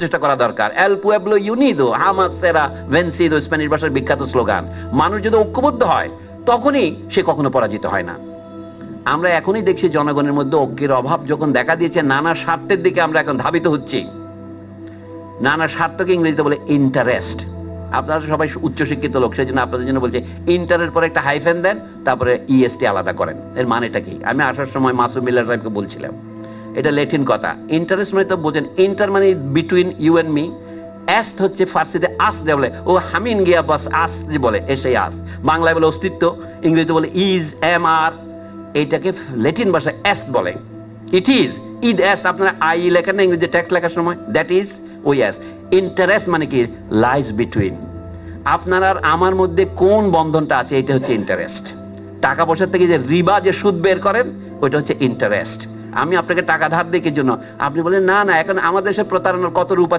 চেষ্টা করা দরকার। এল পুয়েবলো ইউনিদো হামাস সেরা ভেন্সিদো স্প্যানিশ ভাষার বিখ্যাত স্লোগান। মানুষ যদি ঐক্যবদ্ধ হয়, তখনই সে কখনো পরাজিত হয় না। আমরা এখনই দেখছি জনগণের মধ্যে ঐক্যের অভাব যখন দেখা দিয়েছে, নানা স্বার্থের দিকে আমরা এখন ধাবিত হচ্ছি। নানা স্বার্থকে ইংরেজিতে বলে ইন্টারেস্ট আপনারা সবাই উচ্চশিক্ষিত লোক সেই জন্য আপনাদের জন্য বলছে ইন্টারের পরে একটা হাইফেন দেন, তারপরে ইএসটি আলাদা করেন। এর মানেটা কি? আমি আসার সময় মাসুম মিল্লার সাহেবকে বলছিলাম। এটা লেটিন কথা। ইন্টারেস্ট মানে তো বোঝেন ইন্টার মানে বিটুইন ইউ এন্ড মি অ্যাস্ট হচ্ছে ফার্সিতে আস দেয় বলে, ও হামিন গিয়া বাস আস বলে এসেই আস বাংলায় বলে অস্তিত্ব, ইংরেজিতে বলে ইজ এম আর এইটাকে লেটিন ভাষায় অ্যাস্ট বলে। ইট ইজ ইদ অ্যাস আপনারা আই লেখেন না ইংরেজি টেক্সট লেখার সময় দ্যাট ইজ ওই অ্যাস ইন্টারেস্ট মানে কি? লাইস বিটুইন আপনার আর আমার মধ্যে কোন বন্ধনটা আছে, এটা হচ্ছে ইন্টারেস্ট টাকা পয়সা থেকে যে রিবা যে সুদ বের করেন, ওইটা হচ্ছে ইন্টারেস্ট আমি আপনাকে টাকা ধার দেখি জন্য? আপনি বলেন, না না, এখন আমাদের দেশে প্রতারণার কত রূপ